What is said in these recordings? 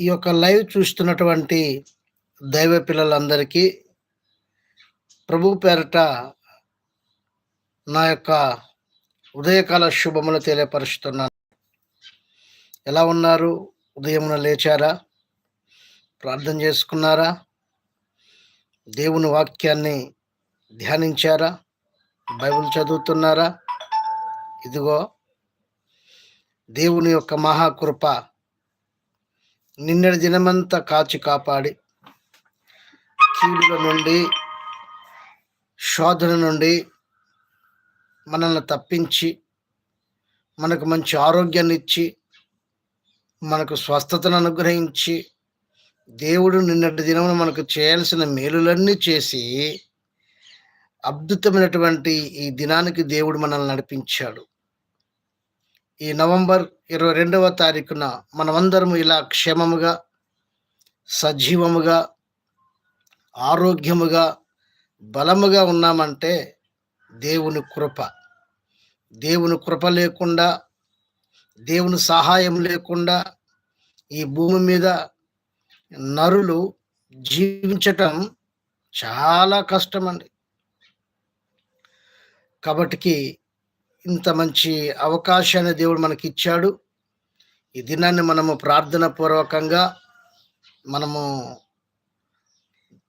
ఈ యొక్క లైవ్ చూస్తున్నటువంటి దైవ పిల్లలందరికీ ప్రభు పేరట నా యొక్క ఉదయకాల శుభములు తెలియపరుస్తున్నాను. ఎలా ఉన్నారు? ఉదయమున లేచారా? ప్రార్థన చేసుకున్నారా? దేవుని వాక్యాన్ని ధ్యానించారా? బైబిల్ చదువుతున్నారా? ఇదిగో దేవుని యొక్క మహాకృప నిన్నటి దినమంతా కాచి కాపాడి కీడుల నుండి శోధన నుండి మనల్ని తప్పించి మనకు మంచి ఆరోగ్యాన్ని ఇచ్చి మనకు స్వస్థతను అనుగ్రహించి దేవుడు నిన్నటి దినమున మనకు చేయాల్సిన మేలులన్నీ చేసి అద్భుతమైనటువంటి ఈ దినానికి దేవుడు మనల్ని నడిపించాడు. ఈ నవంబర్ ఇరవై రెండవ తారీఖున మనమందరము ఇలా క్షేమముగా సజీవముగా ఆరోగ్యముగా బలముగా ఉన్నామంటే దేవుని కృప. దేవుని కృప లేకుండా దేవుని సహాయం లేకుండా ఈ భూమి మీద నరులు జీవించటం చాలా కష్టం అండి కాబట్టికి ఇంత మంచి అవకాశాన్ని దేవుడు మనకి ఇచ్చాడు ఈ దినాన్ని మనము ప్రార్థన పూర్వకంగా మనము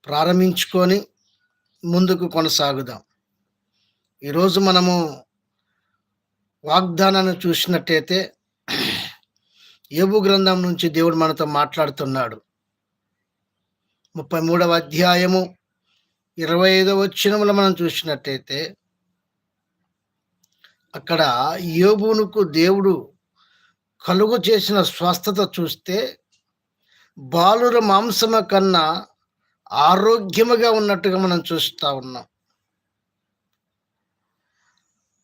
ప్రారంభించుకొని ముందుకు కొనసాగుదాం. ఈరోజు మనము వాగ్దానాన్ని చూసినట్టయితే ఏబు గ్రంథం నుంచి దేవుడు మనతో మాట్లాడుతున్నాడు. ముప్పై మూడవ అధ్యాయము ఇరవై ఐదవ వచ్చినములు మనం చూసినట్టయితే అక్కడ యోబునుకు దేవుడు కలుగు చేసిన స్వస్థత చూస్తే బాలుర మాంసమ కన్నా ఆరోగ్యముగా ఉన్నట్టుగా మనం చూస్తూ ఉన్నాం.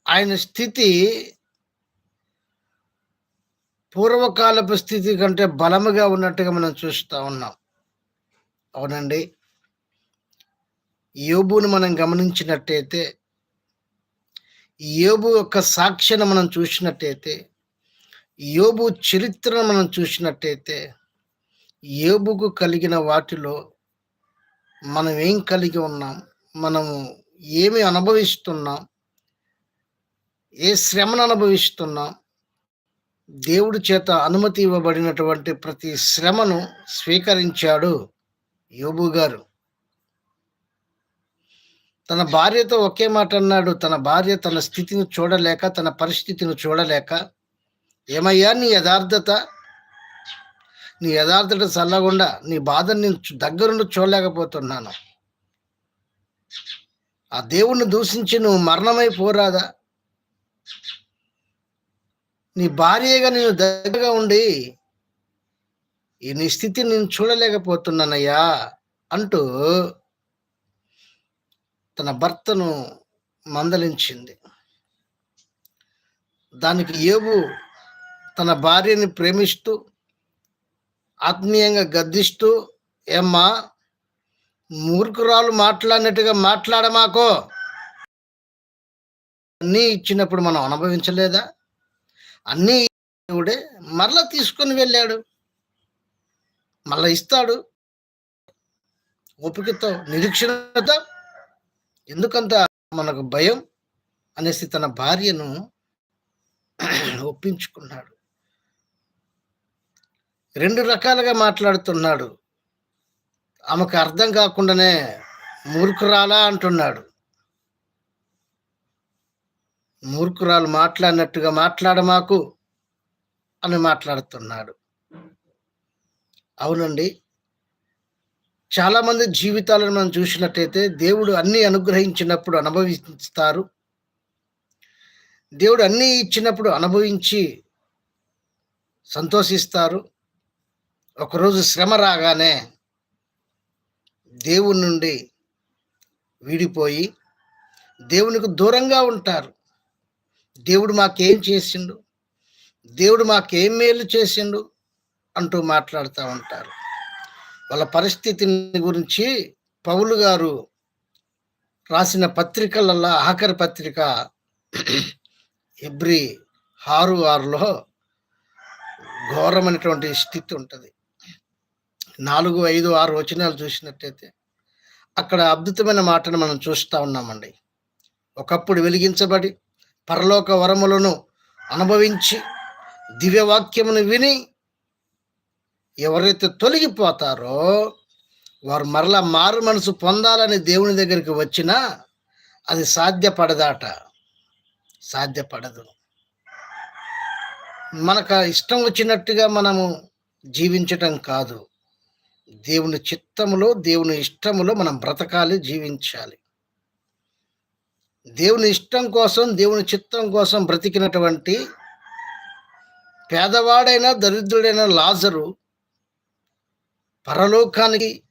ఆయన స్థితి పూర్వకాలపు స్థితి కంటే బలముగా ఉన్నట్టుగా మనం చూస్తూ ఉన్నాం. అవునండి. యోబుని మనం గమనించినట్టయితే యోబు యొక్క సాక్ష్యను మనం చూసినట్టయితే యోబు చరిత్రను మనం చూసినట్టయితే యోబుకు కలిగిన వాటిలో మనం ఏం కలిగి ఉన్నాం? మనము ఏమి అనుభవిస్తున్నాం? ఏ శ్రమను అనుభవిస్తున్నాం? దేవుడి చేత అనుమతి ఇవ్వబడినటువంటి ప్రతి శ్రమను స్వీకరించాడు యోబు గారు. తన భార్యతో ఒకే మాట అన్నాడు. తన భార్య తన స్థితిని చూడలేక తన పరిస్థితిని చూడలేక ఏమయ్యా నీ యథార్థత? నీ యథార్థత చల్లకుండా నీ బాధను నేను దగ్గరుండి చూడలేకపోతున్నాను. ఆ దేవుణ్ణి దూషించి నువ్వు మరణమైపోరాదా నీ భార్యగా నేను దగ్గరగా ఉండి ఈ నీ స్థితిని నేను చూడలేకపోతున్నానయ్యా అంటూ తన భర్తను మందలించింది. దానికి ఏబు తన భార్యని ప్రేమిస్తూ ఆత్మీయంగా గద్దిస్తూ ఏమ్మా మూర్ఖురాలు మాట్లాడినట్టుగా మాట్లాడమాకో. అన్నీ ఇచ్చినప్పుడు మనం అనుభవించలేదా? అన్నీ దేవుడే మరలా తీసుకొని వెళ్ళాడు. మళ్ళా ఇస్తాడు. ఓపికతో నిరీక్షణతో ఎందుకంత మనకు భయం అనేసి తన భార్యను ఒప్పించుకున్నాడు. రెండు రకాలుగా మాట్లాడుతున్నాడు. ఆమెకు అర్థం కాకుండానే మూర్ఖురాలా అంటున్నాడు. మూర్ఖురాలు మాట్లాడినట్టుగా మాట్లాడమాకు అని మాట్లాడుతున్నాడు. అవునండి చాలామంది జీవితాలను మనం చూసినట్టయితే దేవుడు అన్నీ అనుగ్రహించినప్పుడు అనుభవిస్తారు. దేవుడు అన్నీ ఇచ్చినప్పుడు అనుభవించి సంతోషిస్తారు. ఒకరోజు శ్రమ రాగానే దేవుని నుండి విడిపోయి దేవునికి దూరంగా ఉంటారు. దేవుడు మాకేం చేసిండు? దేవుడు మాకేం మేలు చేసిండు? అంటూ మాట్లాడుతూ ఉంటారు. వాళ్ళ పరిస్థితిని గురించి పౌలు గారు రాసిన పత్రికలలో ఆఖరి పత్రిక ఎబ్రి ఆరు ఆరులో ఘోరమైనటువంటి స్థితి ఉంటుంది. నాలుగు ఐదు ఆరు వచనాలు చూసినట్టయితే అక్కడ అద్భుతమైన మాటను మనం చూస్తూ ఉన్నామండి. ఒకప్పుడు వెలిగించబడి పరలోక వరములను అనుభవించి దివ్యవాక్యమును విని ఎవరైతే తొలగిపోతారో వారు మరలా మారు మనసు పొందాలని దేవుని దగ్గరికి వచ్చినా అది సాధ్యపడదాట. సాధ్యపడదు. మనకు ఇష్టం వచ్చినట్టుగా మనము జీవించటం కాదు. దేవుని చిత్తములో దేవుని ఇష్టములో మనం బ్రతకాలి జీవించాలి. దేవుని ఇష్టం కోసం దేవుని చిత్తం కోసం బ్రతికినటువంటి పేదవాడైనా దరిద్రుడైన లాజరు పరలోకానికి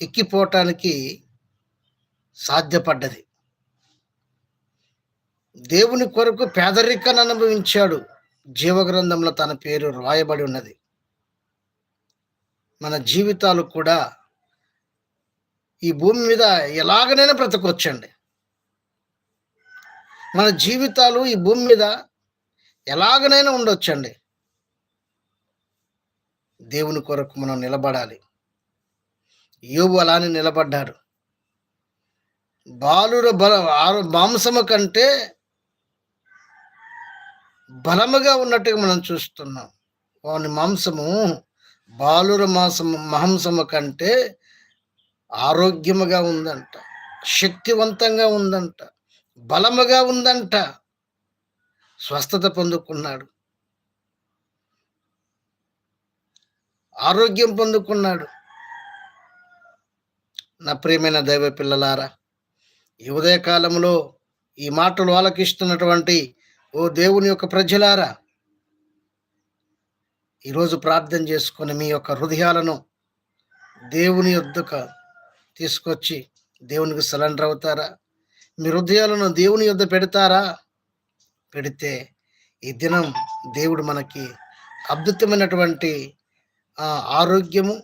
ఎక్కిపోవటానికి సాధ్యపడ్డది. దేవుని కొరకు పేదరికాన్ని అనుభవించాడు. జీవగ్రంథంలో తన పేరు రాయబడి ఉన్నది. మన జీవితాలు కూడా ఈ భూమి మీద ఎలాగనైనా బ్రతకొచ్చండి. మన జీవితాలు ఈ భూమి మీద ఎలాగనైనా ఉండొచ్చండి. దేవుని కొరకు మనం నిలబడాలి. యోబు అలానే నిలబడ్డాడు. బాలుర బల మాంసము కంటే బలముగా ఉన్నట్టుగా మనం చూస్తున్నాం. వాని మాంసము బాలుర మాంసము మాంసము కంటే ఆరోగ్యముగా ఉందంట శక్తివంతంగా ఉందంట బలముగా ఉందంట స్వస్థత పొందుకున్నాడు. ఆరోగ్యం పొందుకున్నాడు. నా ప్రియమైన దైవ పిల్లలారా ఈ ఉదయకాలంలో ఈ మాటలు ఆలకిస్తున్నటువంటి ఓ దేవుని యొక్క ప్రజలారా ఈరోజు ప్రార్థన చేసుకుని మీ యొక్క హృదయాలను దేవుని యొద్దకు తీసుకొచ్చి దేవునికి సరెండర్ అవుతారా? మీ హృదయాలను దేవుని యొద్ద పెడతారా? పెడితే ఈ దినం దేవుడు మనకి అద్భుతమైనటువంటి ఆ, ఆరోగ్యము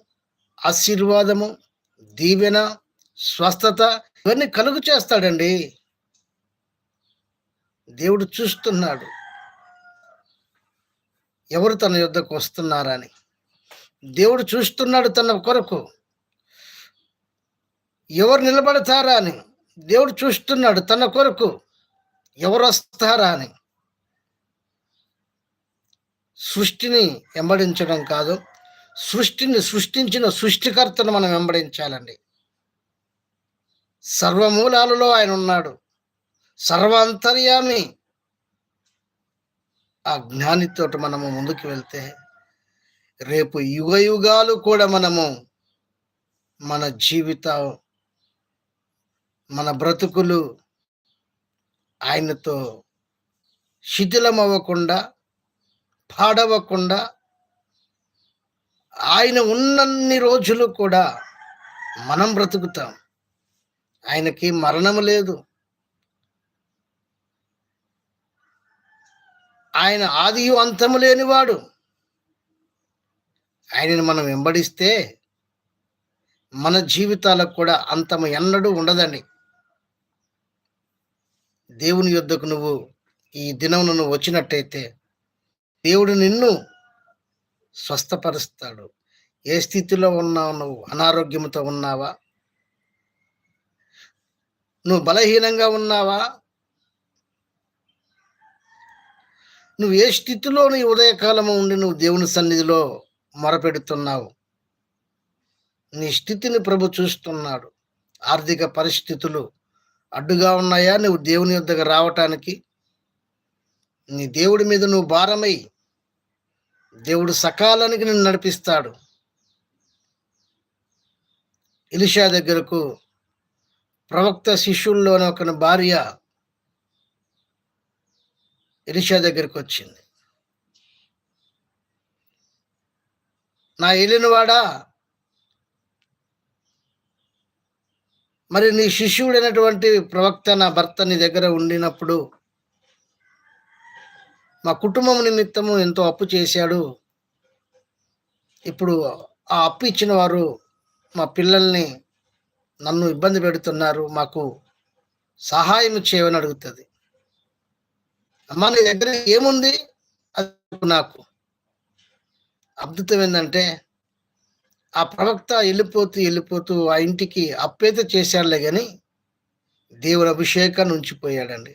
ఆశీర్వాదము దీవెన స్వస్థత ఇవన్నీ కలుగు చేస్తాడండి. దేవుడు చూస్తున్నాడు. ఎవరు తన యుద్ధకు వస్తున్నారని. దేవుడు చూస్తున్నాడు తన కొరకు. ఎవరు నిలబడతారా అని. దేవుడు చూస్తున్నాడు తన కొరకు. ఎవరు వస్తారా అని. సృష్టిని వెంబడించడం కాదు. సృష్టిని సృష్టించిన సృష్టికర్తను మనం వెంబడించాలండి. సర్వమూలాలలో ఆయన ఉన్నాడు. సర్వాంతర్యామి. ఆ జ్ఞానితోటి మనము ముందుకు వెళ్తే రేపు యుగ యుగాలు కూడా మనము మన జీవితం మన బ్రతుకులు ఆయనతో శిథిలం అవ్వకుండా పాడవకుండా ఆయన ఉన్నన్ని రోజులు కూడా మనం బ్రతుకుతాం. ఆయనకి మరణము లేదు. ఆయన ఆదియు అంతము లేనివాడు. ఆయనను మనం వెంబడిస్తే మన జీవితాలకు కూడా అంతము ఎన్నడూ ఉండదండి. దేవుని యొద్దకు నువ్వు ఈ దినం నువ్వు వచ్చినట్టయితే దేవుడు నిన్ను స్వస్థపరుస్తాడు. ఏ స్థితిలో ఉన్నావు నువ్వు? అనారోగ్యంతో ఉన్నావా? నువ్వు బలహీనంగా ఉన్నావా? నువ్వు ఏ స్థితిలో నీ ఉదయకాలము ఉండి నువ్వు దేవుని సన్నిధిలో మొరపెడుతున్నావు? నీ స్థితిని ప్రభు చూస్తున్నాడు. ఆర్థిక పరిస్థితులు అడ్డుగా ఉన్నాయా? నువ్వు దేవుని యొద్దకు రావటానికి? నీ దేవుడి మీద నువ్వు భారమై దేవుడు సకాలానికి నిన్ను నడిపిస్తాడు. ఇలిషా దగ్గరకు ప్రవక్త శిష్యుల్లోని ఒక భార్య ఎలిషా దగ్గరికి వచ్చింది. నా ఏలినవాడా మరి నీ శిష్యుడైనటువంటి ప్రవక్త నా భర్త నీ దగ్గర ఉండినప్పుడు మా కుటుంబం నిమిత్తము ఎంతో అప్పు చేశాడు. ఇప్పుడు ఆ అప్పు ఇచ్చిన వారు మా పిల్లల్ని నన్ను ఇబ్బంది పెడుతున్నారు. మాకు సహాయం చేయమని అడుగుతుంది. అమ్మ నీ దగ్గర ఏముంది? అది నాకు. అద్భుతం ఏంటంటే ఆ ప్రవక్త వెళ్ళిపోతూ వెళ్ళిపోతూ ఆ ఇంటికి అప్పైతే చేశాడులే కానీ దేవుడు అభిషేకాన్ని ఉంచిపోయాడండి.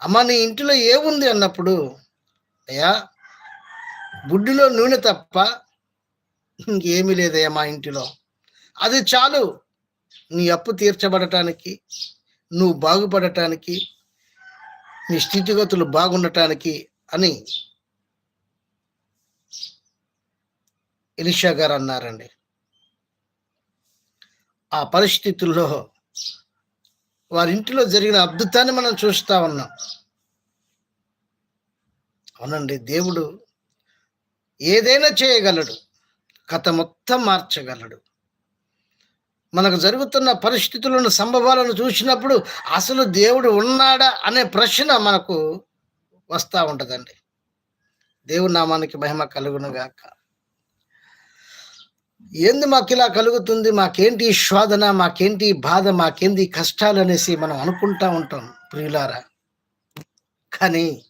అమ్మ నీ ఇంటిలో ఏముంది అన్నప్పుడు? అయ్యా బుడ్డిలో నూనె తప్ప ఇంకేమీ లేదయ్యా మా ఇంటిలో. అది చాలు. నీ అప్పు తీర్చబడటానికి నువ్వు బాగుపడటానికి నీ స్థితిగతులు బాగుండటానికి అని ఎలిషా గారు అన్నారండి. ఆ పరిస్థితుల్లో వారి ఇంటిలో జరిగిన అద్భుతాన్ని మనం చూస్తూ ఉన్నాం. అవునండి దేవుడు ఏదైనా చేయగలడు కథ మొత్తం మార్చగలడు. మనకు జరుగుతున్న పరిస్థితులను సంభవాలను చూసినప్పుడు అసలు దేవుడు ఉన్నాడా అనే ప్రశ్న మనకు వస్తూ ఉంటుందండి. దేవుడు నామానికి మహిమ కలుగును గాక ఏంది మాకు ఇలా కలుగుతుంది? మాకేంటి ఈ శోధన? మాకేంటి బాధ? మాకేంటి కష్టాలు అనేసి మనం అనుకుంటా ఉంటాం ప్రియులారా. కానీ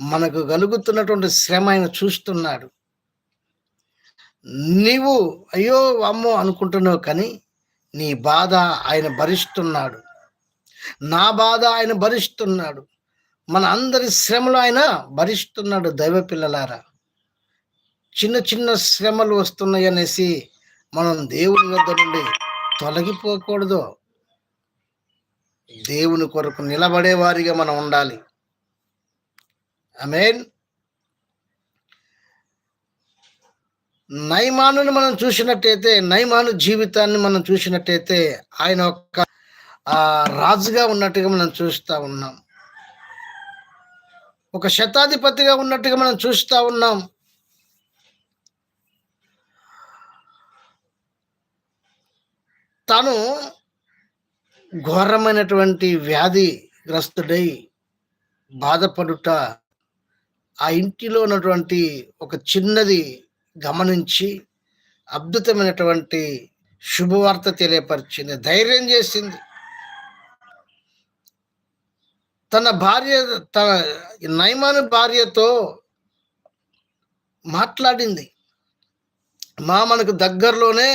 మనకు కలుగుతున్నటువంటి శ్రమ ఆయన చూస్తున్నాడు. నీవు అయ్యో అమ్మో అనుకుంటున్నావు కానీ నీ బాధ ఆయన భరిస్తున్నాడు. నా బాధ ఆయన భరిస్తున్నాడు. మన అందరి శ్రమలు ఆయన భరిస్తున్నాడు దైవ పిల్లలారా. చిన్న చిన్న శ్రమలు వస్తున్నాయి అనేసి మనం దేవుని వద్ద నుండి తొలగిపోకూడదు. దేవుని కొరకు నిలబడే వారిగా మనం ఉండాలి. మీన్ నైమానుని మనం చూసినట్టయితే నైమాను జీవితాన్ని మనం చూసినట్టయితే ఆయన ఒక రాజుగా ఉన్నట్టుగా మనం చూస్తూ ఉన్నాం. ఒక శతాధిపతిగా ఉన్నట్టుగా మనం చూస్తూ ఉన్నాం. తను ఘోరమైనటువంటి వ్యాధి గ్రస్తుడై బాధపడుట ఆ ఇంటిలో ఉన్నటువంటి ఒక చిన్నది గమనించి అద్భుతమైనటువంటి శుభవార్త తెలియపరిచింది ధైర్యం చేసింది. తన భార్య తన నైమాను భార్యతో మాట్లాడింది. మా మనకు దగ్గరలోనే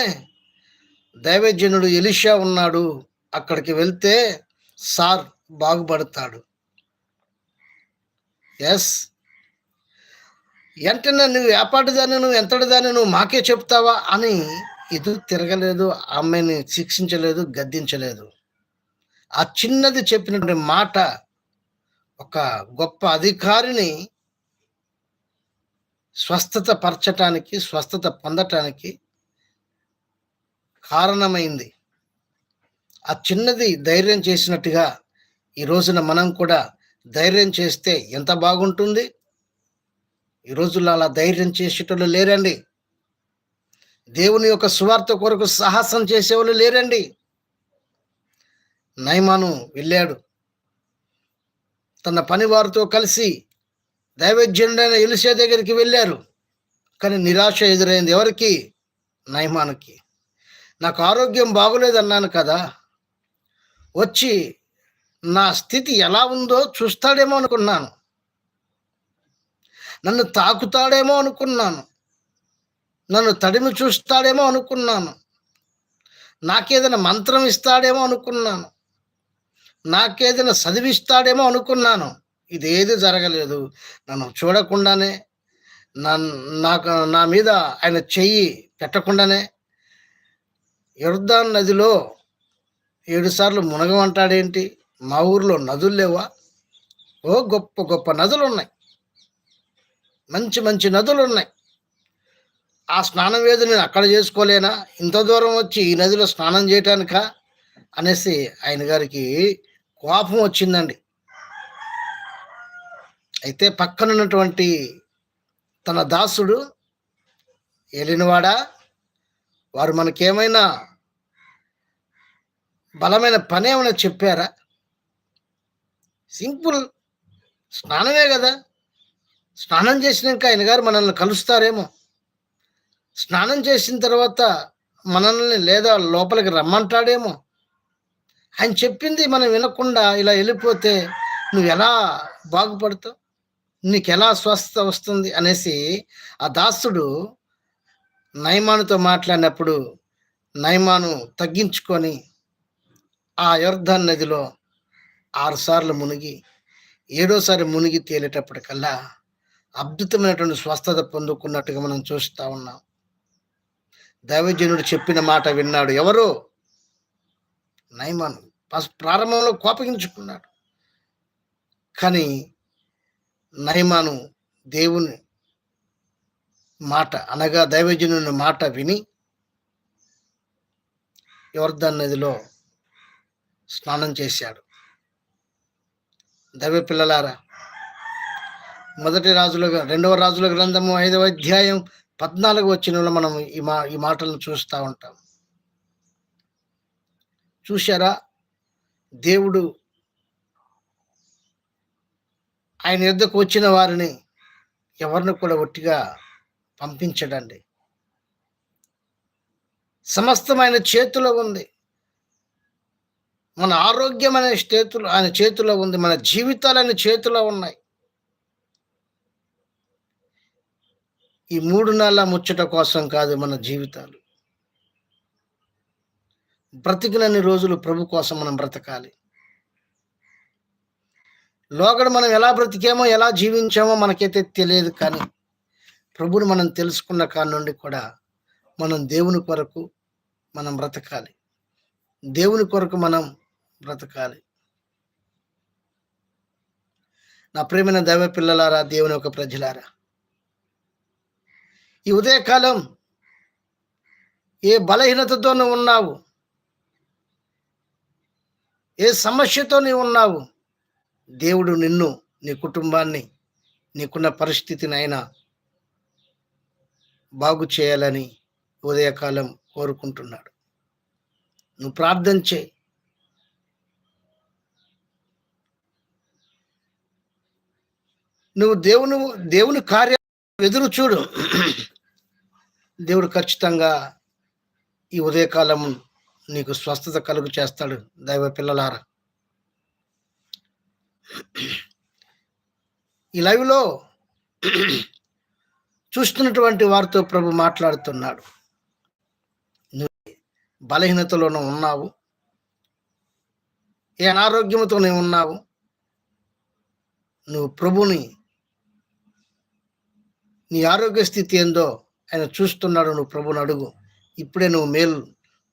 దైవజనుడు ఎలిషా ఉన్నాడు. అక్కడికి వెళ్తే సార్ బాగుపడతాడు. ఎస్. వెంటనే నువ్వు ఏపాటిదాన్ని నువ్వు ఎంతటిదాన్ని నువ్వు మాకే చెప్తావా? అని ఎదురు తిరగలేదు. అమ్మాయిని శిక్షించలేదు గద్దించలేదు. ఆ చిన్నది చెప్పినటువంటి మాట ఒక గొప్ప అధికారిని స్వస్థత పరచటానికి స్వస్థత పొందటానికి కారణమైంది. ఆ చిన్నది ధైర్యం చేసినట్టుగా ఈ రోజున మనం కూడా ధైర్యం చేస్తే ఎంత బాగుంటుంది? ఈ రోజుల్లో అలా ధైర్యం చేసేటోళ్ళు లేరండి. దేవుని యొక్క సువార్త కొరకు సాహసం చేసేవాళ్ళు లేరండి. నైమాను వెళ్ళాడు. తన పనివారితో కలిసి దైవజ్ఞుడైన ఎలిసే దగ్గరికి వెళ్ళారు. కానీ నిరాశ ఎదురైంది ఎవరికి? నైమానుకి నాకు ఆరోగ్యం బాగోలేదన్నాను కదా. వచ్చి నా స్థితి ఎలా ఉందో చూస్తాడేమో అనుకున్నాను. నన్ను తాకుతాడేమో అనుకున్నాను. నన్ను తడిమి చూస్తాడేమో అనుకున్నాను. నాకేదైనా మంత్రం ఇస్తాడేమో అనుకున్నాను. నాకేదైనా చదివిస్తాడేమో అనుకున్నాను. ఇదేది జరగలేదు. నన్ను చూడకుండానే నాకు నా మీద ఆయన చెయ్యి పెట్టకుండానే యుర్దాన్ నదిలో ఏడుసార్లు మునగమంటాడేంటి? మా ఊర్లో నదులు లేవా? ఓ గొప్ప గొప్ప నదులు ఉన్నాయి మంచి మంచి నదులు ఉన్నాయి ఆ స్నానం వేది నేను అక్కడ చేసుకోలేనా? ఇంత దూరం వచ్చి ఈ నదిలో స్నానం చేయటానిక? అనేసి ఆయన గారికి కోపం వచ్చిందండి. అయితే పక్కనున్నటువంటి తన దాసుడు ఏలినవాడా? వారు మనకేమైనా బలమైన పని ఏమైనా చెప్పారా? సింపుల్. స్నానమే కదా. స్నానం చేసినాక ఆయన గారు మనల్ని కలుస్తారేమో. స్నానం చేసిన తర్వాత మనల్ని లేదా లోపలికి రమ్మంటాడేమో. ఆయన చెప్పింది మనం వినకుండా ఇలా వెళ్ళిపోతే నువ్వు ఎలా బాగుపడతావు? నీకు ఎలా స్వస్థ వస్తుంది? అనేసి ఆ దాసుడు నైమానుతో మాట్లాడినప్పుడు నైమాను తగ్గించుకొని ఆ యొర్ధన్ నదిలో ఆరుసార్లు మునిగి ఏడోసారి మునిగి తేలేటప్పటికల్లా అద్భుతమైనటువంటి స్వస్థత పొందుకున్నట్టుగా మనం చూస్తూ ఉన్నాం. దైవజనుడు చెప్పిన మాట విన్నాడు. ఎవరు? నైమాను. ఫస్ట్ ప్రారంభంలో కోపగించుకున్నాడు. కానీ నైమాను దేవుని మాట అనగా దైవజనుని మాట విని యోర్ధన్ నదిలో స్నానం చేశాడు. దైవ పిల్లలారా మొదటి రాజుల రెండవ రాజుల గ్రంథము ఐదవ అధ్యాయం పద్నాలుగు వచ్చిన మనం ఈ మా ఈ మాటలను చూస్తూ ఉంటాం. చూశారా? దేవుడు ఆయన యుద్ధకు వచ్చిన వారిని ఎవరిని కూడా ఒట్టిగా పంపించడండి. సమస్తమైన చేతిలో ఉంది. మన ఆరోగ్యం అనే చేతులు ఆయన చేతిలో ఉంది మన జీవితాలు ఆయన చేతిలో ఉన్నాయి. ఈ మూడు నెలల ముచ్చట కోసం కాదు మన జీవితాలు. బ్రతికినన్ని రోజులు ప్రభు కోసం మనం బ్రతకాలి. లోగడ మనం ఎలా బ్రతికామో ఎలా జీవించామో మనకైతే తెలియదు కానీ ప్రభుని మనం తెలుసుకున్న కాడి నుండి కూడా మనం దేవుని కొరకు మనం బ్రతకాలి. దేవుని కొరకు మనం బ్రతకాలి. నా ప్రేమైన దైవ పిల్లలారా దేవుని ఒక ప్రజలారా ఈ ఉదయకాలం ఏ బలహీనతతో నువ్వు ఉన్నావు ఏ సమస్యతో నీవు ఉన్నావు దేవుడు నిన్ను నీ కుటుంబాన్ని నీకున్న పరిస్థితిని అయినా బాగు చేయాలని ఉదయకాలం కోరుకుంటున్నాడు. నువ్వు ప్రార్థన చేయి. నువ్వు దేవుని దేవుని కార్యం ఎదురు చూడు. దేవుడు ఖచ్చితంగా ఈ ఉదయకాలం నీకు స్వస్థత కలుగు చేస్తాడు దైవ పిల్లలారా. ఈ లైవ్లో చూస్తున్నటువంటి వారితో ప్రభు మాట్లాడుతున్నాడు. నువ్వు బలహీనతలోనూ ఉన్నావు. ఏ అనారోగ్యంతోనే ఉన్నావు. నువ్వు ప్రభుని నీ ఆరోగ్య స్థితి ఏందో ఆయన చూస్తున్నాడు నువ్వు ప్రభుని అడుగు. ఇప్పుడే నువ్వు మేలు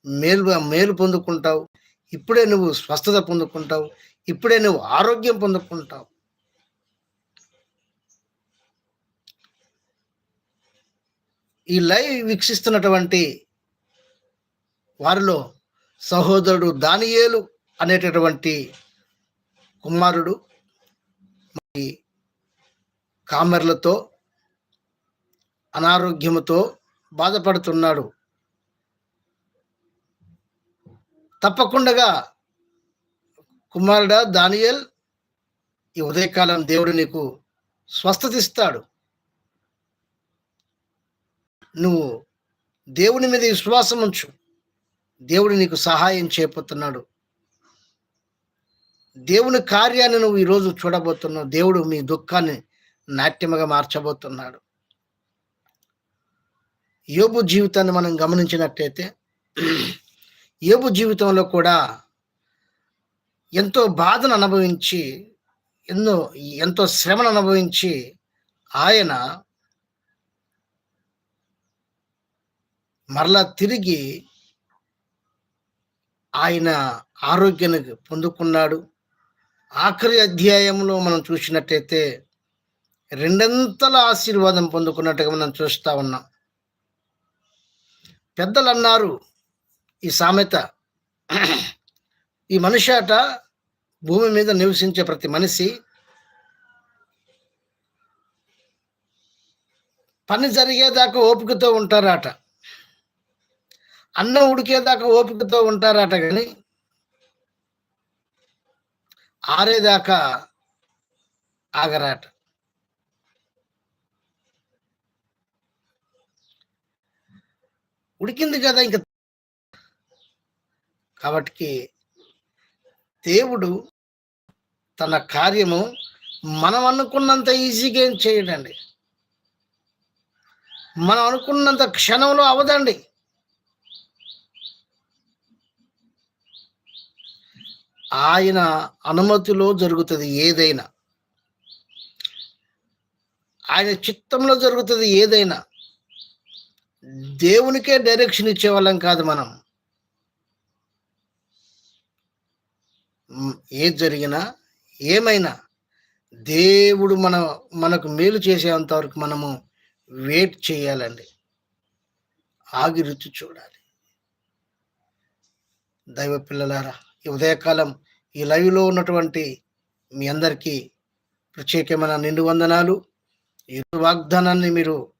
మేలు మేలు పొందుకుంటావు. ఇప్పుడే నువ్వు స్వస్థత పొందుకుంటావు. ఇప్పుడే నువ్వు ఆరోగ్యం పొందుకుంటావు. ఈ లైవ్ వీక్షిస్తున్నటువంటి వారిలో సహోదరుడు దానియేలు అనేటటువంటి కుమారుడు మరి కామెర్లతో అనారోగ్యముతో బాధపడుతున్నాడు. తప్పకుండా కుమారుడ దానియల్ ఈ ఉదయకాలం దేవుడు నీకు స్వస్థత ఇస్తాడు నువ్వు దేవుని మీద విశ్వాసం ఉంచు. దేవుడు నీకు సహాయం చేయబోతున్నాడు. దేవుని కార్యాన్ని నువ్వు ఈరోజు చూడబోతున్నావు. దేవుడు మీ దుఃఖాన్ని నాట్యముగా మార్చబోతున్నాడు. యోబు జీవితాన్ని మనం గమనించినట్టయితే యోబు జీవితంలో కూడా ఎంతో బాధను అనుభవించి ఎన్నో ఎంతో శ్రమను అనుభవించి ఆయన మరలా తిరిగి ఆయన ఆరోగ్యాన్ని పొందుకున్నాడు. ఆఖరి అధ్యాయంలో మనం చూసినట్టయితే రెండంతల ఆశీర్వాదం పొందుకున్నట్టుగా మనం చూస్తూ ఉన్నాం. పెద్దలు అన్నారు ఈ సామెత. ఈ మనిషి అట భూమి మీద నివసించే ప్రతి మనిషి పని జరిగేదాకా ఓపికతో ఉంటారట. అన్నం ఉడికేదాకా ఓపికతో ఉంటారట కానీ ఆరేదాకా ఆగరాట. ఉడికింది కదా ఇంకా. కాబట్టి దేవుడు తన కార్యము మనం అనుకున్నంత ఈజీగా ఏం చేయడండి. మనం అనుకున్నంత క్షణంలో అవదండి ఆయన అనుమతిలో జరుగుతుంది ఏదైనా. ఆయన చిత్తంలో జరుగుతుంది ఏదైనా. దేవునికే డైరెక్షన్ ఇచ్చేవాళ్ళం కాదు మనం. ఏది జరిగినా ఏమైనా దేవుడు మన మనకు మేలు చేసేంత వరకు మనము వెయిట్ చేయాలండి. ఆగి రుచి చూడాలి. దైవ పిల్లలారా ఈ ఉదయకాలం ఈ లైవ్లో ఉన్నటువంటి మీ అందరికీ ప్రత్యేకమైన నిండు వందనాలు. ఈ వాగ్దానాన్ని మీరు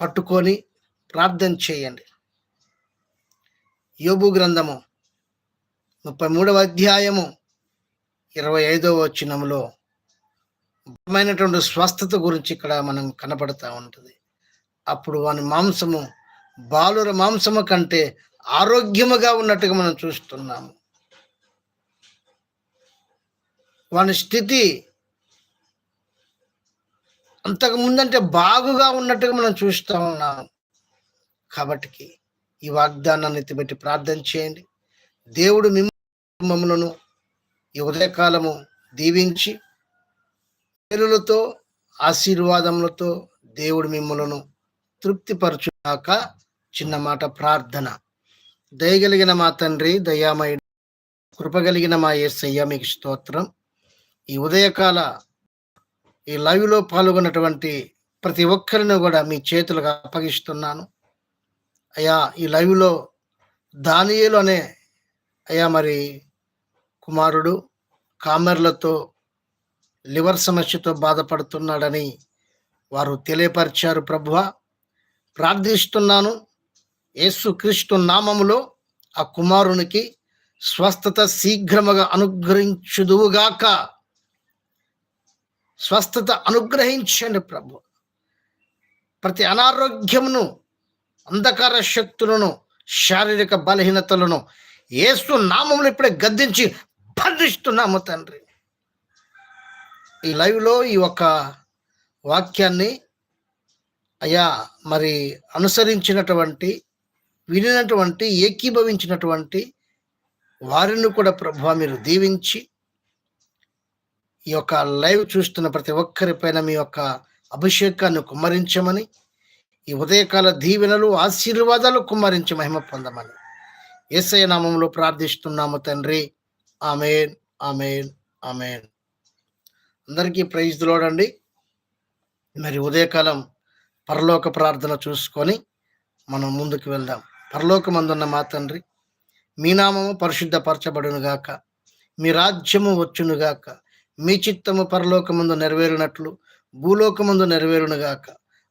పట్టుకొని ప్రార్థన చేయండి. యోబు గ్రంథము ముప్పై మూడవ అధ్యాయము ఇరవై ఐదవ వచనంలో బలమైనటువంటి స్వస్థత గురించి ఇక్కడ మనం కనపడతా ఉంటుంది. అప్పుడు వాని మాంసము బాలుర మాంసము కంటే ఆరోగ్యముగా ఉన్నట్టుగా మనం చూస్తున్నాము. వాని స్థితి అంతకు ముందంటే బాగుగా ఉన్నట్టుగా మనం చూస్తూ ఉన్నాం. కాబట్టి ఈ వాగ్దానాన్ని ఎత్తిపెట్టి ప్రార్థన చేయండి. దేవుడు మిమ్మలను ఈ ఉదయకాలము దీవించి పేరులతో ఆశీర్వాదములతో దేవుడు మిమ్మలను తృప్తిపరచుగాక చిన్న మాట ప్రార్థన. దయగలిగిన మా తండ్రి దయామయుడు కృపగలిగిన మా ఏసయ్య మీకు స్తోత్రం. ఈ ఉదయకాల ఈ లైవ్లో పాల్గొన్నటువంటి ప్రతి ఒక్కరిని కూడా మీ చేతులకు అప్పగిస్తున్నాను. అయ్యా ఈ లైవ్లో దానియేలు అనే అయ్యా మరి కుమారుడు కామెర్లతో లివర్ సమస్యతో బాధపడుతున్నాడని వారు తెలియపరిచారు ప్రభువ. ప్రార్థిస్తున్నాను యేసుక్రీస్తు నామములో ఆ కుమారునికి స్వస్థత శీఘ్రముగా అనుగ్రహించుదువుగాక. స్వస్థత అనుగ్రహించండి ప్రభు. ప్రతి అనారోగ్యమును అంధకార శక్తులను శారీరక బలహీనతలను ఏసు నామములు ఇప్పుడే గద్దించి బంధిస్తున్నాము తండ్రి. ఈ లైవ్లో ఈ ఒక వాక్యాన్ని అయ్యా మరి అనుసరించినటువంటి వినినటువంటి ఏకీభవించినటువంటి వారిని కూడా ప్రభు మీరు దీవించి ఈ యొక్క లైవ్ చూస్తున్న ప్రతి ఒక్కరిపైన మీ యొక్క అభిషేకాన్ని కుమ్మరించమని ఈ ఉదయకాల దీవెనలు ఆశీర్వాదాలు కుమ్మరించి మహిమ పొందమని. ఏసయ నామంలో ప్రార్థిస్తున్నాము తండ్రి. Amen amen amen. అందరికీ ప్రైజ్ లోడండి మరి ఉదయకాలం పరలోక ప్రార్థన చూసుకొని మనం ముందుకు వెళ్దాం. పరలోకమందున్న మా తండ్రి మీ నామము పరిశుద్ధపరచబడును గాక మీ రాజ్యము వచ్చును గాక మీ చిత్తము పరలోకమందు నెరవేరినట్లు భూలోకమందు నెరవేరునుగాక.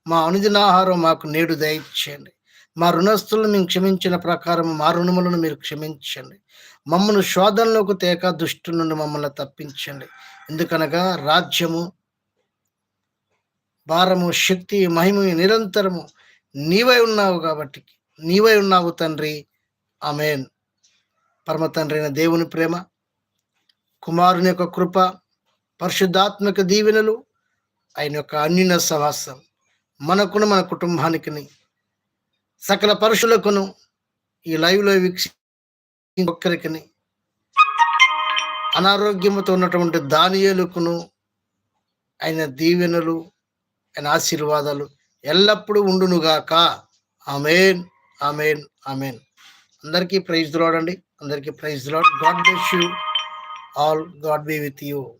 మా అనుదిన ఆహారం మాకు నేడు దయచేయండి. మా రుణస్థులను మేము క్షమించిన ప్రకారం మా రుణములను మీరు క్షమించండి. మమ్మల్ని శోధనలోకి తేక దుష్టు నుండి మమ్మల్ని తప్పించండి. ఎందుకనగా రాజ్యము భారము శక్తి మహిమ నిరంతరము నీవై ఉన్నావు కాబట్టి నీవై ఉన్నావు తండ్రి. ఆమెన్. పరమ తండ్రి అయిన దేవుని ప్రేమ కుమారుని యొక్క కృప పరిశుద్ధాత్మక దీవెనలు ఆయన యొక్క అన్యున సహవాసం మనకును మన కుటుంబానికి సకల పరుషులకును ఈ లైవ్లో వీక్షి ఒక్కరికి అనారోగ్యముతో ఉన్నటువంటి దానియేలుకును ఆయన దీవెనలు ఆయన ఆశీర్వాదాలు ఎల్లప్పుడూ ఉండునుగాక. Amen amen amen. అందరికీ ప్రైజ్ అండి. అందరికీ praise Lord. God bless you. All God be with you.